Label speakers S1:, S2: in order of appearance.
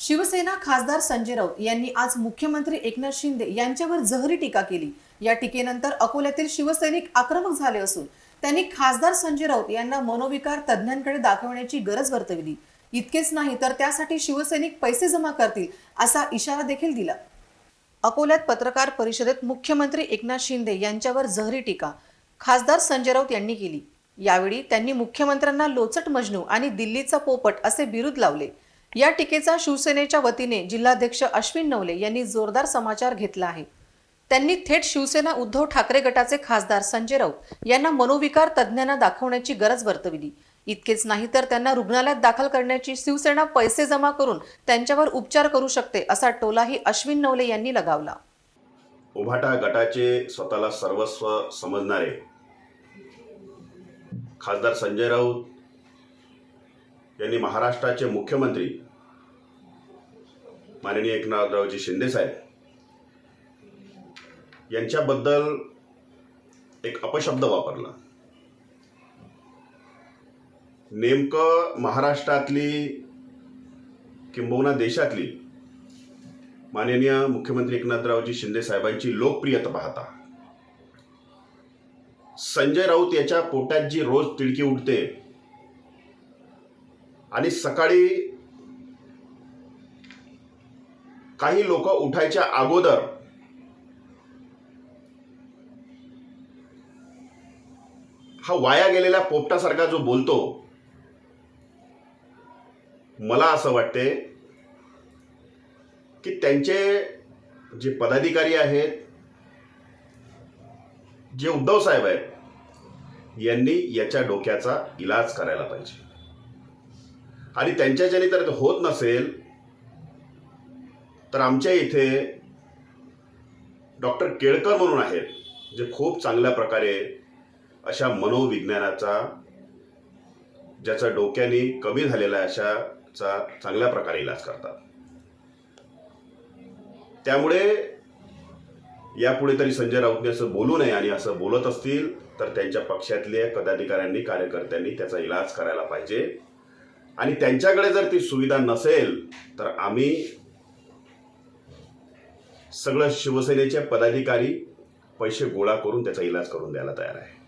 S1: शिवसेना खासदार संजय राऊत यांनी आज मुख्यमंत्री एकनाथ शिंदे यांच्यावर जहरी टीका केली. या टीकेनंतर अकोल्यातील शिवसैनिक आक्रमक झाले असून त्यांनी खासदार संजय राऊत यांना मनोविकार तज्ज्ञांकडे दाखवण्याची गरज वर्तविली. इतकेच नाही तर त्यासाठी शिवसैनिक पैसे जमा करतील असा इशारा देखील दिला. अकोल्यात पत्रकार परिषदेत मुख्यमंत्री एकनाथ शिंदे यांच्यावर जहरी टीका खासदार संजय राऊत यांनी केली. यावेळी त्यांनी मुख्यमंत्र्यांना लोचट मजनू आणि दिल्लीचा पोपट असे बिरुद लावले. या टीकेचा शिवसेनेच्या वतीने जिल्हाध्यक्ष अश्विन नवले यांनी जोरदार समाचार घेतला आहे. त्यांनी थेट शिवसेना उद्धव ठाकरे गटाचे खासदार संजय राऊत यांना मनोविकार तज्ज्ञांना दाखवण्याची गरज वर्तविली. इतकेच नाही तर त्यांना रुग्णालयात दाखल करण्याची शिवसेना पैसे जमा करून त्यांच्यावर उपचार करू शकते असा टोलाही अश्विन नवले यांनी लगावला.
S2: उभाटा गटाचे स्वतःला सर्वस्व समजणारे खासदार संजय राऊत यांनी महाराष्ट्राचे मुख्यमंत्री माननीय एकनाथरावजी शिंदेसाहेब यांच्याबद्दल एक अपशब्द वापरला. नेमकं महाराष्ट्रातली किंबहुना देशातली माननीय मुख्यमंत्री एकनाथरावजी शिंदे साहेबांची लोकप्रियता पाहता. संजय राऊत याच्या पोटात जी रोज तिडकी उठते आणि सकाळी काही लोक उठायच्या अगोदर हा वाया गेलेल्या पोपटासारखा जो बोलतो मला असं वाटते की त्यांचे जे पदाधिकारी आहेत जे उद्धव साहेब आहेत यांनी याच्या डोक्याचा इलाज करायला पाहिजे. आणि त्यांच्याच्याने तर होत नसेल तर आमच्या इथे डॉक्टर केळकर म्हणून आहेत जे खूप चांगल्या प्रकारे अशा मनोविज्ञानाचा ज्याचा डोक्याने कमी झालेला आहे अशाचा चांगल्या प्रकारे इलाज करतात. त्यामुळे यापुढे तरी संजय राऊतने असं बोलू नये आणि असं बोलत असतील तर त्यांच्या पक्षातल्या पदाधिकाऱ्यांनी कार्यकर्त्यांनी त्याचा इलाज करायला पाहिजे. आणि त्यांच्याकडे जर ती सुविधा नसेल तर आम्ही सगळं शिवसेनेचे पदाधिकारी पैसे गोळा करून त्याचा इलाज करून द्यायला तयार आहे.